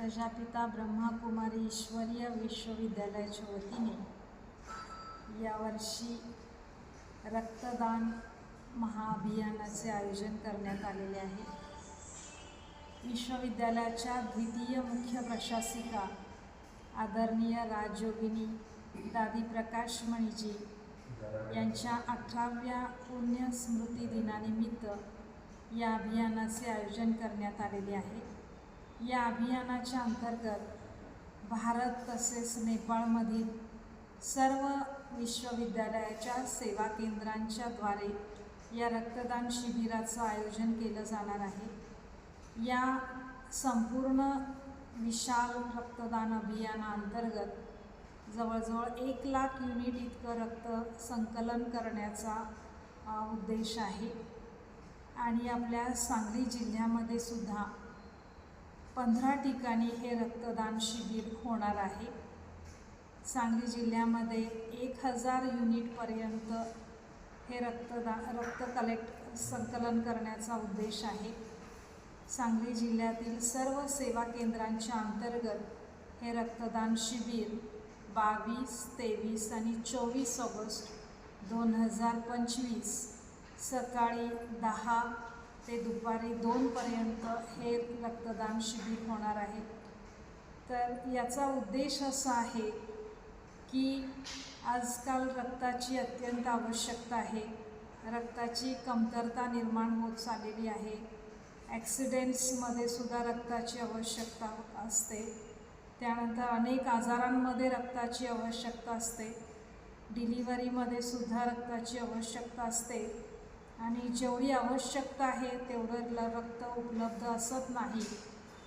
प्रजापिता ब्रह्माकुमारी ईश्वरीय विश्वविद्यालयाच्या वतीने यावर्षी रक्तदान महाअभियानाचे आयोजन करण्यात आलेले आहे. विश्वविद्यालयाच्या द्वितीय मुख्य प्रशासिका आदरणीय राजयोगिनी दादी प्रकाश मणिजी यांच्या अठराव्या पुण्यस्मृती दिनानिमित्त या अभियानाचे आयोजन करण्यात आलेले आहे. या अभियानाच्या अंतर्गत भारत तसेच नेपाळमधील सर्व विश्वविद्यालयाच्या सेवा केंद्रांच्या द्वारे या रक्तदान शिबिराचं आयोजन केलं जाणार आहे. या संपूर्ण विशाल रक्तदान अभियानाअंतर्गत जवळजवळ एक लाख युनिट इतकं रक्त संकलन करण्याचा उद्देश आहे. आणि आपल्या सांगली जिल्ह्यामध्ये सुद्धा पंधरा ठिकाणी हे रक्तदान शिबिर होणार आहे. सांगली जिल्ह्यामध्ये एक हजार युनिटपर्यंत हे रक्तदान रक्त कलेक्ट संकलन करण्याचा उद्देश आहे. सांगली जिल्ह्यातील सर्व सेवा केंद्रांच्या अंतर्गत हे रक्तदान शिबिर बावीस तेवीस आणि चोवीस ऑगस्ट दोन हजार पंचवीस सकाळी दहा ते दुपारी दोनपर्यंत हे रक्तदान शिबिर होणार आहे. तर याचा उद्देश असा आहे की आजकाल रक्ताची अत्यंत आवश्यकता आहे. रक्ताची कमतरता निर्माण होत चाललेली आहे. ॲक्सिडेंट्समध्ये सुद्धा रक्ताची आवश्यकता असते. त्यानंतर अनेक आजारांमध्ये रक्ताची आवश्यकता असते. डिलिव्हरीमध्ये सुद्धा रक्ताची आवश्यकता असते. आणि जेवढी आवश्यकता आहे तेवढं रक्त उपलब्ध असत नाही.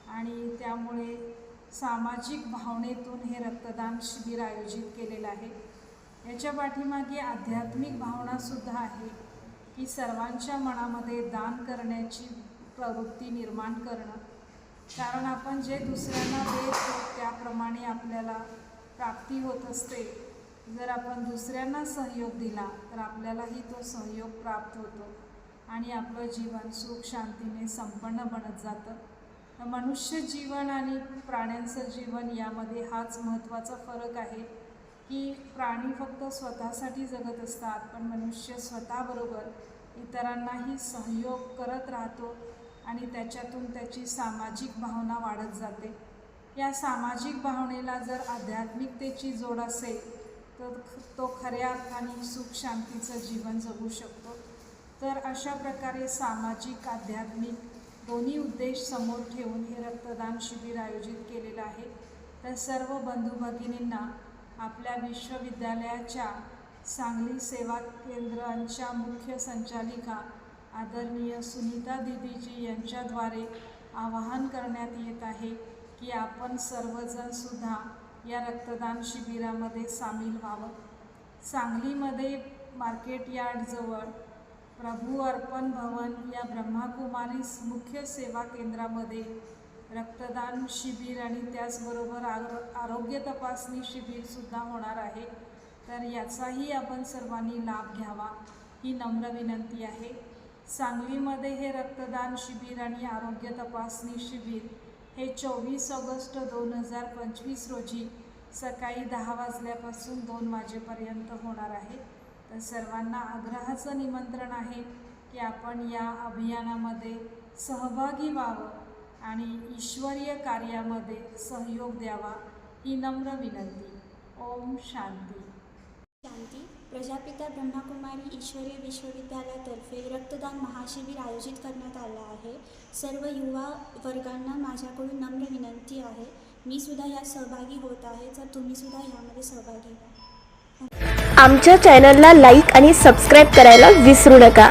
आणि त्यामुळे सामाजिक भावनेतून हे रक्तदान शिबिर आयोजित केलेलं आहे. याच्या पाठीमागे आध्यात्मिक भावनासुद्धा आहे की सर्वांच्या मनामध्ये दान करण्याची प्रवृत्ती निर्माण करणं. कारण आपण जे दुसऱ्यांना देतो त्याप्रमाणे आपल्याला प्राप्ती होत असते. जर आपण दुसऱ्यांना सहयोग दिला तर आपल्यालाही तो सहयोग प्राप्त होतो आणि आपलं जीवन सुख शांतीने संपन्न बनत जातं. तर मनुष्य जीवन आणि प्राण्यांचं जीवन यामध्ये हाच महत्त्वाचा फरक आहे की प्राणी फक्त स्वतःसाठी जगत असतात पण मनुष्य स्वतःबरोबर इतरांनाही सहयोग करत राहतो आणि त्याच्यातून त्याची सामाजिक भावना वाढत जाते. या सामाजिक भावनेला जर आध्यात्मिकतेची जोड असेल तर तो खऱ्या अर्थाने सुख शांतीचं जीवन जगू शकतो. तर अशा प्रकारे सामाजिक आध्यात्मिक दोन्ही उद्देश समोर ठेवून हे रक्तदान शिबिर आयोजित केलेलं आहे. तर सर्व बंधू भगिनींना आपल्या विश्वविद्यालयाच्या सांगली सेवा केंद्रांच्या मुख्य संचालिका आदरणीय सुनीता दिदीजी यांच्याद्वारे आवाहन करण्यात येत आहे की आपण सर्वजणसुद्धा या रक्तदान शिबिरामध्ये सामील व्हावं. सांगलीमध्ये मार्केट यार्डजवळ प्रभू अर्पण भवन या ब्रह्माकुमारीस मुख्य सेवा केंद्रामध्ये रक्तदान शिबिर आणि त्याचबरोबर आरो आरोग्य तपासणी शिबिरसुद्धा होणार आहे. तर याचाही आपण सर्वांनी लाभ घ्यावा ही नम्र विनंती आहे. सांगलीमध्ये हे रक्तदान शिबिर आणि आरोग्य तपासणी शिबिर हे चोवीस ऑगस्ट दोन हजार पंचवीस रोजी सकाळी दहा वाजल्यापासून दोन वाजेपर्यंत होणार आहे. तर सर्वांना आग्रहाचं निमंत्रण आहे की आपण या अभियानामध्ये सहभागी व्हावं आणि ईश्वरीय कार्यामध्ये सहयोग द्यावा ही नम्र विनंती. ओम शांती. शांती. प्रजापिता ब्रह्माकुमारी ईश्वरी विश्वविद्यालयातर्फे रक्तदान महाशिबिर आयोजित करण्यात आलं आहे. सर्व युवा वर्गांना माझ्याकडून नम्र विनंती आहे. मी सुद्धा यात सहभागी होत आहे. तर तुम्ही सुद्धा यामध्ये सहभागी व्हा. आमच्या चॅनलला लाईक आणि सबस्क्राईब करायला विसरू नका.